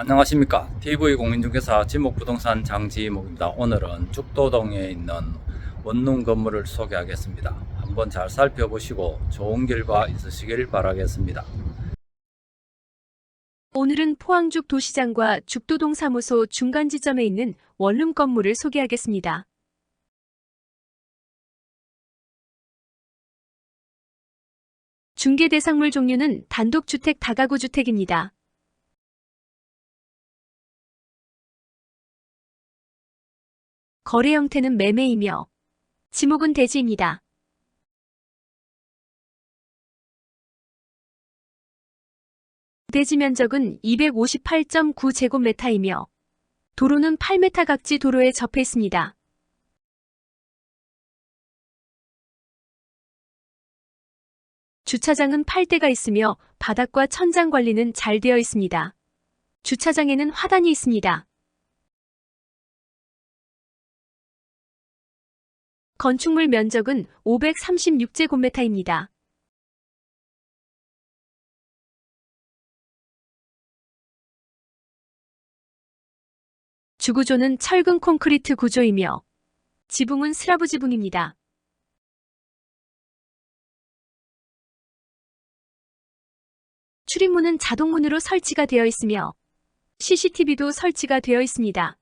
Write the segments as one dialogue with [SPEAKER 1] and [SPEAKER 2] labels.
[SPEAKER 1] 안녕하십니까 TV공인중개사 지목부동산 장지목입니다 오늘은 죽도동에 있는 원룸 건물을 소개하겠습니다 한번 잘 살펴보시고 좋은 결과 있으시길 바라겠습니다
[SPEAKER 2] 오늘은 포항죽 도시장과 죽도동 사무소 중간 지점에 있는 원룸 건물을 소개하겠습니다. 중개 대상물 종류는 단독주택 다가구 주택입니다. 거래 형태는 매매이며 지목은 대지입니다. 대지 면적은 258.9제곱미터이며 도로는 8m 각지 도로에 접해 있습니다. 주차장은 8대가 있으며 바닥과 천장 관리는 잘 되어 있습니다. 주차장에는 화단이 있습니다. 건축물 면적은 536제곱미터입니다. 주구조는 철근 콘크리트 구조이며 지붕은 슬라브 지붕입니다. 출입문은 자동문으로 설치가 되어 있으며 CCTV도 설치가 되어 있습니다.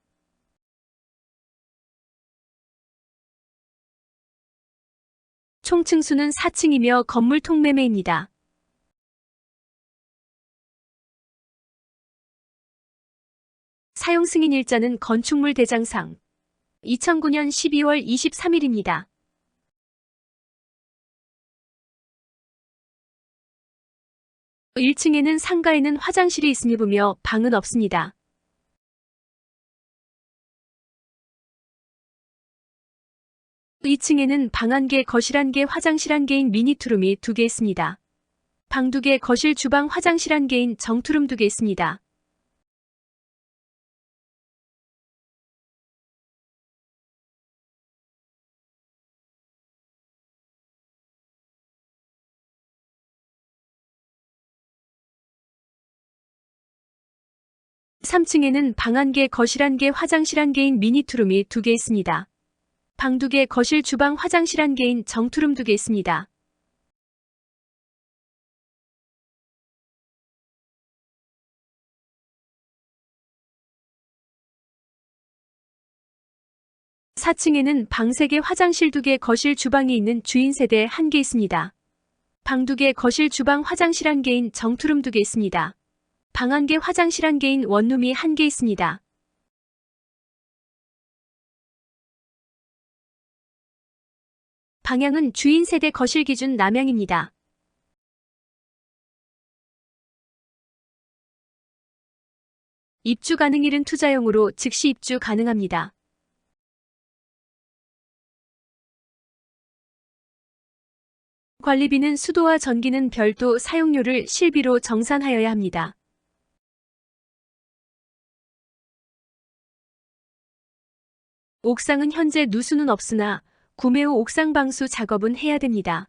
[SPEAKER 2] 총 층수는 4층이며 건물 통매매입니다. 사용 승인 일자는 건축물 대장상 2009년 12월 23일입니다. 일 1층에는 상가에는 화장실이 있으며 방은 없습니다. 이층에는 방 한 개, 거실 한 개, 화장실 한 개인 미니 투룸이 두 개 있습니다. 방 두 개, 거실, 주방, 화장실 한 개인 정투룸 두 개 있습니다. 삼층에는 방 한 개, 거실 한 개, 화장실 한 개인 미니 투룸이 두 개 있습니다. 방 두 개, 거실, 주방, 화장실 한 개인 정투룸 두 개 있습니다. 사층에는 방세 개, 화장실 두 개, 거실, 주방이 있는 주인 세대 한개 있습니다. 방두 개, 거실, 주방, 화장실 한 개인 정투룸 두개 있습니다. 방한 개, 화장실 한 개인 원룸이 한개 있습니다. 방향은 주인 세대 거실 기준 남향입니다. 입주 가능일은 투자용으로 즉시 입주 가능합니다. 관리비는 수도와 전기는 별도 사용료를 실비로 정산하여야 합니다. 옥상은 현재 누수는 없으나 구매 후 옥상 방수 작업은 해야 됩니다.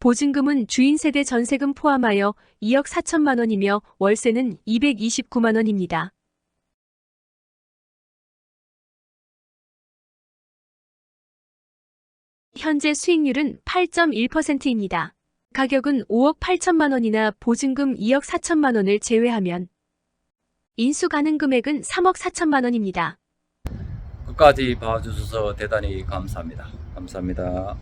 [SPEAKER 2] 보증금은 주인 세대 전세금 포함하여 2억 4천만 원이며 월세는 229만 원입니다. 현재 수익률은 8.1%입니다. 가격은 5억 8천만 원이나 보증금 2억 4천만 원을 제외하면 인수 가능 금액은 3억 4천만 원입니다.
[SPEAKER 1] 끝까지 봐주셔서 대단히 감사합니다 감사합니다